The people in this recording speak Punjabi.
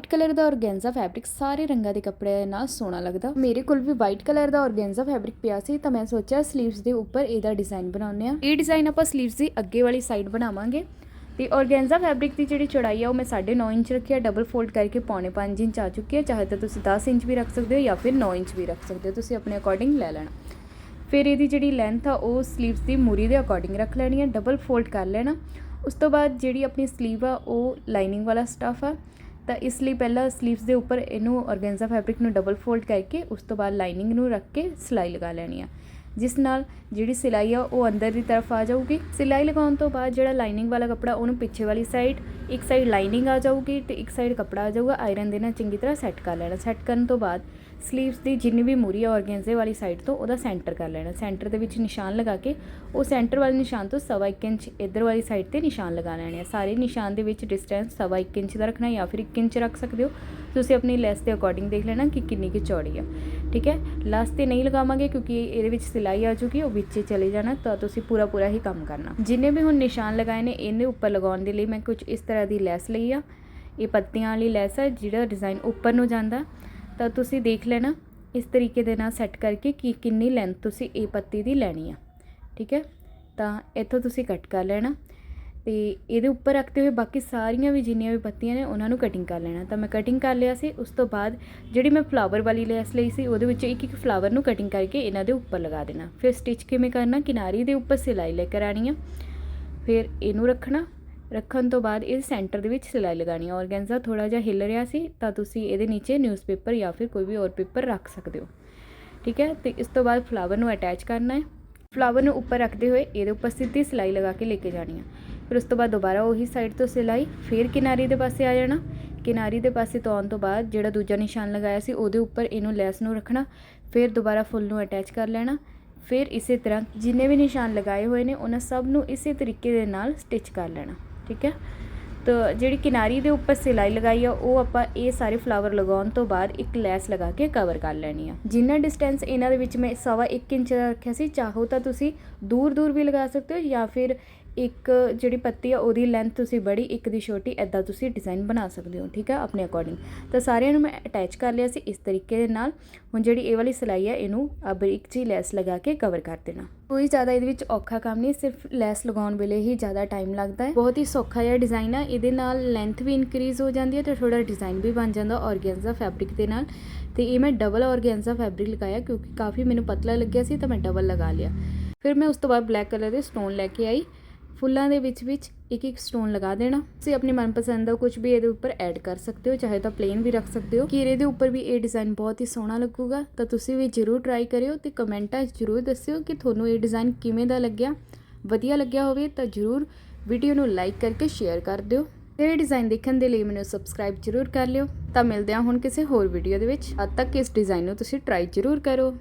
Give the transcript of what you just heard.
ਵਾਈਟ ਕਲਰ ਦਾ ਔਰਗੈਂਜ਼ਾ ਫੈਬਰਿਕ ਸਾਰੇ ਰੰਗਾਂ ਦੇ ਕੱਪੜਿਆਂ ਨਾਲ ਸੋਹਣਾ ਲੱਗਦਾ। ਮੇਰੇ ਕੋਲ ਵੀ ਵਾਈਟ ਕਲਰ ਦਾ ਔਰਗੈਂਜ਼ਾ ਫੈਬਰਿਕ ਪਿਆ ਸੀ, ਤਾਂ ਮੈਂ ਸੋਚਿਆ ਸਲੀਵਸ ਦੇ ਉੱਪਰ ਇਹਦਾ ਡਿਜ਼ਾਈਨ ਬਣਾਉਂਦੇ ਆ ਇਹ ਡਿਜ਼ਾਈਨ ਆਪਾਂ ਸਲੀਵਸ ਦੀ ਅੱਗੇ ਵਾਲੀ ਸਾਈਡ ਬਣਾਵਾਂਗੇ। ਤੇ ਔਰਗੈਂਜ਼ਾ ਫੈਬਰਿਕ ਦੀ ਜਿਹੜੀ ਚੌੜਾਈ ਆ, ਉਹ ਮੈਂ 9.5 ਇੰਚ ਰੱਖੀ ਆ ਡਬਲ ਫੋਲਡ ਕਰਕੇ ਪੌਣੇ 5 ਇੰਚ ਆ ਚੁੱਕੀ ਹੈ ਚਾਹੇ ਤਾਂ ਤੁਸੀਂ 10 ਇੰਚ ਵੀ ਰੱਖ ਸਕਦੇ ਹੋ ਜਾਂ ਫਿਰ 9 ਇੰਚ ਵੀ ਰੱਖ ਸਕਦੇ ਹੋ, ਤੁਸੀਂ ਆਪਣੇ ਅਕੋਰਡਿੰਗ ਲੈ ਲੈਣਾ। ਫਿਰ ਇਹਦੀ ਜਿਹੜੀ ਲੈਂਥ ਆ, ਉਹ ਸਲੀਵਸ ਦੀ ਮੂਰੀ ਦੇ ਅਕੋਰਡਿੰਗ ਰੱਖ ਲੈਣੀ ਹੈ ਡਬਲ ਫੋਲਡ ਕਰ ਲੈਣਾ। ਉਸ ਤੋਂ ਬਾਅਦ ਜਿਹੜੀ ਆਪਣੀ ਸਲੀਵ ਆ, ਉਹ ਲਾਈਨਿੰਗ ਵਾਲਾ ਸਟਫ ਆ। ਤਾਂ ਇਸ ਲਈ ਪਹਿਲਾਂ ਸਲੀਵਸ ਦੇ ਉੱਪਰ ਇਹਨੂੰ ਔਰਗੈਂਜ਼ਾ ਫੈਬਰਿਕ ਨੂੰ ਡਬਲ ਫੋਲਡ ਕਰਕੇ ਉਸ ਤੋਂ ਬਾਅਦ ਲਾਈਨਿੰਗ ਨੂੰ ਰੱਖ ਕੇ ਸਿਲਾਈ ਲਗਾ ਲੈਣੀ ਆ। ਜਿਸ ਨਾਲ ਜਿਹੜੀ ਸਿਲਾਈ ਆ ਉਹ ਅੰਦਰ ਦੀ ਤਰਫ ਆ ਜਾਊਗੀ। ਸਿਲਾਈ ਲਗਾਉਣ ਤੋਂ ਬਾਅਦ ਜਿਹੜਾ ਲਾਈਨਿੰਗ ਵਾਲਾ ਕੱਪੜਾ ਉਹਨੂੰ ਪਿੱਛੇ ਵਾਲੀ ਸਾਈਡ ਇੱਕ ਸਾਈਡ ਲਾਈਨਿੰਗ ਆ ਜਾਊਗੀ ਤੇ ਇੱਕ ਸਾਈਡ ਕੱਪੜਾ ਆ ਜਾਊਗਾ ਆਇਰਨ ਦੇ ਨਾਲ ਚੰਗੀ ਤਰ੍ਹਾਂ ਸੈੱਟ ਕਰ ਲੈਣਾ। ਸੈੱਟ ਕਰਨ ਤੋਂ ਬਾਅਦ ਸਲੀਵਸ ਦੀ ਜਿੰਨੀ ਵੀ ਮੂਰੀ ਆ ਔਰਗੈਂਜ਼ੇ ਵਾਲੀ ਸਾਈਡ ਤੋਂ ਉਹਦਾ ਸੈਂਟਰ ਕਰ ਲੈਣਾ। ਸੈਂਟਰ ਦੇ ਵਿੱਚ ਨਿਸ਼ਾਨ ਲਗਾ ਕੇ ਉਹ ਸੈਂਟਰ ਵਾਲੇ ਨਿਸ਼ਾਨ ਤੋਂ ਸਵਾ ਇੱਕ ਇੰਚ ਇੱਧਰ ਵਾਲੀ ਸਾਈਡ ਤੇ ਨਿਸ਼ਾਨ ਲਗਾ ਲੈਣੇ ਆ। ਸਾਰੇ ਨਿਸ਼ਾਨ ਦੇ ਵਿੱਚ ਡਿਸਟੈਂਸ ਸਵਾ ਇੱਕ ਇੰਚ ਦਾ ਰੱਖਣਾ ਜਾਂ ਫਿਰ 1 ਇੰਚ ਰੱਖ ਸਕਦੇ ਹੋ। ਤੁਸੀਂ ਆਪਣੀ ਲੈਸ ਦੇ ਅਕੋਰਡਿੰਗ ਦੇਖ ਲੈਣਾ ਕਿ ਕਿੰਨੀ ਕੁ ਚੌੜੀ ਆ। ਠੀਕ ਹੈ? ਲਾਸਟ ਤੇ ਨਹੀਂ ਲਗਾਵਾਂਗੇ ਕਿਉਂਕਿ ਇਹਦੇ ਵਿੱਚ ਸਿਲਾਈ ਆ ਚੁੱਕੀ ਉਹ ਵਿੱਚ ਚਲੇ ਜਾਣਾ ਤਾਂ ਤੁਸੀਂ ਪੂਰਾ ਪੂਰਾ ਹੀ ਕੰਮ ਕਰਨਾ। ਜਿੰਨੇ ਵੀ ਹੁਣ ਨਿਸ਼ਾਨ ਲਗਾਏ ਨੇ ਇਹਦੇ ਉੱਪਰ ਲਗਾਉਣ ਦੇ ਲਈ ਮੈਂ ਕੁਝ ਇਸ ਤਰ੍ਹਾਂ ਦੀ ਲੈਸ ਲਈ ਆ। ਇਹ ਪੱਤੀਆਂ ਵਾਲੀ ਲੈਸ ਆ, ਜਿਹੜਾ ਡਿਜ਼ਾਈਨ ਉੱਪਰ ਨੂੰ ਜਾਂਦਾ। ਤਾਂ ਤੁਸੀਂ ਦੇਖ ਲੈਣਾ, ਇਸ ਤਰੀਕੇ ਦੇ ਨਾਲ ਸੈੱਟ ਕਰਕੇ ਕਿ ਕਿੰਨੀ ਲੈਂਥ ਤੁਸੀਂ ਇਹ ਪੱਤੀ ਦੀ ਲੈਣੀ ਆ। ਠੀਕ ਹੈ? ਤਾਂ ਇੱਥੋਂ ਤੁਸੀਂ ਕੱਟ ਕਰ ਲੈਣਾ। ਤੇ ਇਹਦੇ ਉੱਪਰ ਰੱਖਦੇ ਹੋਏ ਬਾਕੀ ਸਾਰੀਆਂ ਵੀ ਜਿੰਨੀਆਂ ਵੀ ਪੱਤੀਆਂ ਨੇ, ਉਹਨਾਂ ਨੂੰ ਕਟਿੰਗ ਕਰ ਲੈਣਾ। ਤਾਂ ਮੈਂ ਕਟਿੰਗ ਕਰ ਲਿਆ ਸੀ, ਉਸ ਤੋਂ ਬਾਅਦ ਜਿਹੜੀ ਮੈਂ ਫਲਾਵਰ ਵਾਲੀ ਲੈਸ ਲਈ ਸੀ, ਉਹਦੇ ਵਿੱਚ ਇੱਕ ਇੱਕ ਫਲਾਵਰ ਨੂੰ ਕਟਿੰਗ ਕਰਕੇ ਇਹਨਾਂ ਦੇ ਉੱਪਰ ਲਗਾ ਦੇਣਾ। ਫਿਰ ਸਟਿਚ ਕਿਵੇਂ ਕਰਨਾ? ਕਿਨਾਰੀ ਦੇ ਉੱਪਰ ਸਿਲਾਈ ਲੈ ਕੇ ਆਣੀ ਆ। ਫਿਰ ਇਹਨੂੰ ਰੱਖਣਾ। ਰੱਖਣ ਤੋਂ ਬਾਅਦ ਇਹ ਸੈਂਟਰ ਦੇ ਵਿੱਚ ਸਿਲਾਈ ਲਗਾਣੀ ਹੈ। ਔਰਗੈਂਜ਼ਾ ਥੋੜਾ ਜਿਹਾ ਹਿੱਲ ਰਿਹਾ ਸੀ, ਤਾਂ ਤੁਸੀਂ ਇਹਦੇ ਨੀਚੇ ਨਿਊਜ਼ਪੇਪਰ ਜਾਂ ਫਿਰ ਕੋਈ ਵੀ ਹੋਰ ਪੇਪਰ ਰੱਖ ਸਕਦੇ ਹੋ। ਠੀਕ ਹੈ? ਤੇ ਇਸ ਤੋਂ ਬਾਅਦ ਫਲਾਵਰ ਨੂੰ ਅਟੈਚ ਕਰਨਾ ਹੈ। ਫਲਾਵਰ ਨੂੰ ਉੱਪਰ ਰੱਖਦੇ ਹੋਏ ਇਹਦੇ ਉੱਪਰ ਸਿੱਧੀ ਸਿਲਾਈ ਲਗਾ ਕੇ ਲੈ ਕੇ ਜਾਣੀ ਹੈ। ਫਿਰ ਉਸ ਤੋਂ ਬਾਅਦ ਦੁਬਾਰਾ ਉਹੀ ਸਾਈਡ ਤੋਂ ਸਿਲਾਈ, ਫਿਰ ਕਿਨਾਰੀ ਦੇ ਪਾਸੇ ਆ ਜਾਣਾ। ਕਿਨਾਰੀ ਦੇ ਪਾਸੇ ਤੋਂ ਆਉਣ ਤੋਂ ਬਾਅਦ ਜਿਹੜਾ ਦੂਜਾ ਨਿਸ਼ਾਨ ਲਗਾਇਆ ਸੀ, ਉਹਦੇ ਉੱਪਰ ਇਹਨੂੰ ਲੈਸ ਨੂੰ ਰੱਖਣਾ। ਫਿਰ ਦੁਬਾਰਾ ਫੁੱਲ ਨੂੰ ਅਟੈਚ ਕਰ ਲੈਣਾ। ਫਿਰ ਇਸੇ ਤਰ੍ਹਾਂ ਜਿੰਨੇ ਵੀ ਨਿਸ਼ਾਨ ਲਗਾਏ ਹੋਏ ਨੇ, ਉਹਨਾਂ ਸਭ ਨੂੰ ਇਸੇ ਤਰੀਕੇ ਦੇ ਨਾਲ ਸਟਿਚ ਕਰ ਲੈਣਾ। ਠੀਕ ਹੈ? ਤਾਂ ਜਿਹੜੀ ਕਿਨਾਰੀ ਦੇ ਉੱਪਰ ਸਿਲਾਈ ਲਗਾਈ ਆ, ਉਹ ਆਪਾਂ ਇਹ ਸਾਰੇ ਫਲਾਵਰ ਲਗਾਉਣ ਤੋਂ ਬਾਅਦ ਇੱਕ ਲੈਸ ਲਗਾ ਕੇ ਕਵਰ ਕਰ ਲੈਣੀ ਆ। ਜਿੰਨਾ ਡਿਸਟੈਂਸ ਇਹਨਾਂ ਦੇ ਵਿੱਚ ਮੈਂ ਸਵਾ 1 ਇੰਚ ਰੱਖਿਆ ਸੀ, ਚਾਹੋ ਤਾਂ ਤੁਸੀਂ ਦੂਰ ਦੂਰ ਵੀ ਲਗਾ ਸਕਦੇ ਹੋ ਜਾਂ ਫਿਰ ਇੱਕ ਜਿਹੜੀ ਪੱਤੀ ਆ, ਉਹਦੀ ਲੈਂਥ ਤੁਸੀਂ ਬੜੀ, ਇੱਕ ਦੀ ਛੋਟੀ ਐਦਾਂ ਤੁਸੀਂ ਡਿਜ਼ਾਈਨ ਬਣਾ ਸਕਦੇ ਹੋ, ਠੀਕ ਆ, ਆਪਣੇ ਅਕੋਰਡਿੰਗ ਤਾਂ ਸਾਰਿਆਂ ਨੂੰ ਮੈਂ ਅਟੈਚ ਕਰ ਲਿਆ ਸੀ ਇਸ ਤਰੀਕੇ ਦੇ ਨਾਲ। ਹੁਣ ਜਿਹੜੀ ਇਹ ਵਾਲੀ ਸਿਲਾਈ ਆ, ਇਹਨੂੰ ਆ ਬਰੀਕ ਜੀ ਲੈਸ ਲਗਾ ਕੇ ਕਵਰ ਕਰ ਦੇਣਾ। ਕੋਈ ਜ਼ਿਆਦਾ ਇਹਦੇ ਵਿੱਚ ਔਖਾ ਕੰਮ ਨਹੀਂ, ਸਿਰਫ ਲੈਸ ਲਗਾਉਣ ਵੇਲੇ ਹੀ ਜ਼ਿਆਦਾ ਟਾਈਮ ਲੱਗਦਾ ਹੈ। ਬਹੁਤ ਹੀ ਸੌਖਾ ਜਿਹਾ ਡਿਜ਼ਾਈਨ ਆ, ਇਹਦੇ ਨਾਲ ਲੈਂਥ ਵੀ ਇਨਕਰੀਜ਼ ਹੋ ਜਾਂਦੀ ਹੈ ਤੇ ਥੋੜਾ ਡਿਜ਼ਾਈਨ ਵੀ ਬਣ ਜਾਂਦਾ ਔਰਗੈਂਜ਼ਾ ਫੈਬਰਿਕ ਦੇ ਨਾਲ। ਤੇ ਇਹ ਮੈਂ ਡਬਲ ਔਰਗੈਂਜ਼ਾ ਫੈਬਰਿਕ ਲਗਾਇਆ, ਕਿਉਂਕਿ ਕਾਫੀ ਮੈਨੂੰ ਪਤਲਾ ਲੱਗਿਆ ਸੀ, ਤਾਂ ਮੈਂ ਡਬਲ ਲਗਾ ਲਿਆ। ਫਿਰ ਮੈਂ ਉਸ ਤੋਂ ਬਾਅਦ ਬਲੈਕ ਕਲਰ ਦੇ ਸਟੋਨ ਲੈ ਕੇ ਆਈ। ਫੁੱਲਾਂ ਦੇ ਵਿੱਚ ਵਿੱਚ ਇੱਕ ਇੱਕ ਸਟੋਨ ਲਗਾ ਦੇਣਾ। ਤੁਸੀਂ ਆਪਣੀ ਮਨਪਸੰਦ ਦਾ ਕੁਝ ਵੀ ਇਹਦੇ ਉੱਪਰ ਐਡ ਕਰ ਸਕਦੇ ਹੋ, ਚਾਹੇ ਤਾਂ ਪਲੇਨ ਵੀ ਰੱਖ ਸਕਦੇ ਹੋ। ਕੀਰੇ ਦੇ ਉੱਪਰ ਵੀ ਇਹ ਡਿਜ਼ਾਈਨ ਬਹੁਤ ਹੀ ਸੋਹਣਾ ਲੱਗੂਗਾ। ਤਾਂ ਤੁਸੀਂ ਵੀ ਜਰੂਰ ਟਰਾਈ ਕਰਿਓ ਤੇ ਕਮੈਂਟਾਂ 'ਚ ਜਰੂਰ ਦੱਸਿਓ ਕਿ ਤੁਹਾਨੂੰ ਇਹ ਡਿਜ਼ਾਈਨ ਕਿਵੇਂ ਦਾ ਲੱਗਿਆ। ਵਧੀਆ ਲੱਗਿਆ ਹੋਵੇ ਤਾਂ ਜਰੂਰ ਵੀਡੀਓ ਨੂੰ ਲਾਈਕ ਕਰਕੇ ਸ਼ੇਅਰ ਕਰ ਦਿਓ। ਤੇ ਇਹ ਡਿਜ਼ਾਈਨ ਦੇਖਣ ਦੇ ਲਈ ਮੈਨੂੰ ਸਬਸਕ੍ਰਾਈਬ ਜਰੂਰ ਕਰ ਲਿਓ। ਤਾਂ ਮਿਲਦੇ ਹਾਂ ਹੁਣ ਕਿਸੇ ਹੋਰ ਵੀਡੀਓ ਦੇ ਵਿੱਚ। ਤਦ ਤੱਕ ਇਸ ਡਿਜ਼ਾਈਨ ਨੂੰ ਤੁਸੀਂ ਟਰਾਈ ਜਰੂਰ ਕਰੋ।